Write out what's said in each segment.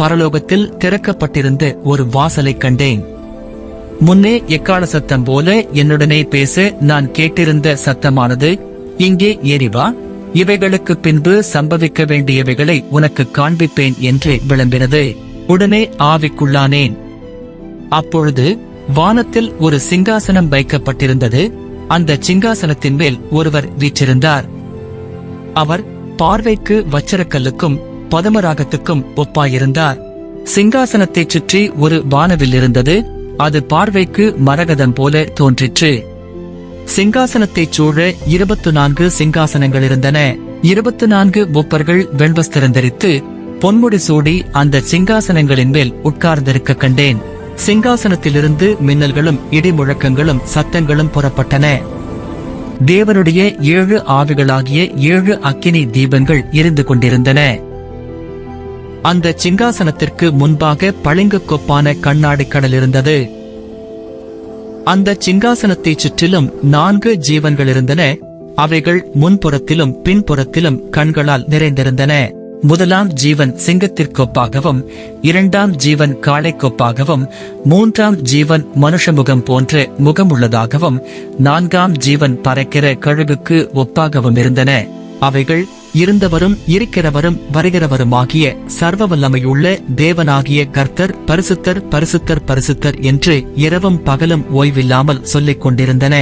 பரலோகத்தில் திறக்கப்பட்டிருந்த ஒரு வாசலைக் கண்டேன். முன்னே எக்கால சத்தம் போல என்னுடனே பேச நான் கேட்டிருந்த சத்தமானது இங்கே ஏறி வா. இவைகளுக்கு பின்பு சம்பவிக்க வேண்டியவைகளை உனக்கு காண்பிப்பேன் என்று விளம்பினது. உடனே ஆவிக்குள்ளானேன். அப்பொழுது வானத்தில் ஒரு சிங்காசனம் வைக்கப்பட்டிருந்தது. அந்த சிங்காசனத்தின் மேல் ஒருவர் வீற்றிருந்தார். அவர் பார்வைக்கு வச்சரக்கல்லுக்கும் பதமராகத்துக்கும் ஒப்பாயிருந்தார். சிங்காசனத்தைச் சுற்றி ஒரு வானவில் இருந்தது. அது பார்வைக்கு மரகதம் போல தோன்றிற்று. சிங்காசனத்தைச் சூழ இருபத்து நான்கு சிங்காசனங்கள் இருந்தன. இருபத்து நான்கு மூப்பர்கள் வெண்வஸ்திரம் தரித்து பொன்முடி சூடி அந்த சிங்காசனங்களின் மேல் உட்கார்ந்திருக்க கண்டேன். சிங்காசனத்திலிருந்து மின்னல்களும் இடி முழக்கங்களும் சத்தங்களும் புறப்பட்டன. தேவனுடைய ஏழு ஆவிகளாகிய ஏழு அக்கினி தீபங்கள் எரிந்து கொண்டிருந்தன. அந்த சிங்காசனத்திற்கு முன்பாக பளிங்கு கொப்பான கண்ணாடி கடல் இருந்தது. அந்த சிங்காசனத்தை சுற்றிலும் நான்கு ஜீவன்கள் இருந்தன. அவைகள் முன்புறத்திலும் பின்புறத்திலும் கண்களால் நிறைந்திருந்தன. முதலாம் ஜீவன் சிங்கத்திற்கொப்பாகவும் இரண்டாம் ஜீவன் காளைக்கொப்பாகவும் மூன்றாம் ஜீவன் மனுஷமுகம் போன்ற முகமுள்ளதாகவும் நான்காம் ஜீவன் பறக்கிற கழுகுக்கு ஒப்பாகவும் இருந்தன. அவைகள் இருந்தவரும் இருக்கிறவரும் வருகிறவருமாகிய சர்வ வல்லமையுள்ள தேவனாகிய கர்த்தர் பரிசுத்தர் பரிசுத்தர் பரிசுத்தர் என்று இரவும் பகலும் ஓய்வில்லாமல் சொல்லிக் கொண்டிருந்தன.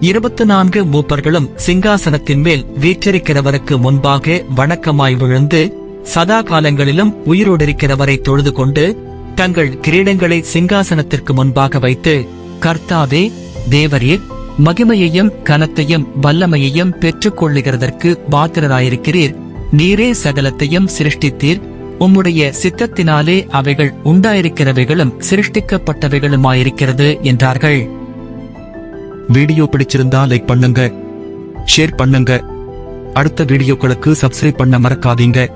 இருபத்து நான்கு மூப்பர்களும் சிங்காசனத்தின் மேல் வீற்றிருக்கிறவருக்கு முன்பாக வணக்கமாய் விழுந்து சதா காலங்களிலும் உயிரோடிருக்கிறவரை தொழுது கொண்டு தங்கள் கிரீடங்களை சிங்காசனத்திற்கு முன்பாக வைத்து கர்த்தாவே தேவரீர் மகிமையையும் கனத்தையும் வல்லமையையும் பெற்றுக் கொள்ளுகிறதற்கு பாத்திரராயிருக்கிறீர். நீரே சகலத்தையும் சிருஷ்டித்தீர். உம்முடைய சித்தத்தினாலே அவைகள் உண்டாயிருக்கிறவைகளும் சிருஷ்டிக்கப்பட்டவைகளுமாயிருக்கிறது என்றார்கள். வீடியோ பிடிச்சிருந்தா லைக் பண்ணுங்க ஷேர் பண்ணுங்க. அடுத்த வீடியோக்களுக்கு சப்ஸ்கிரைப் பண்ண மறக்காதீங்க.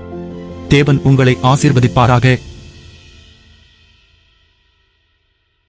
தேவன் உங்களை ஆசீர்வதிப்பாராக.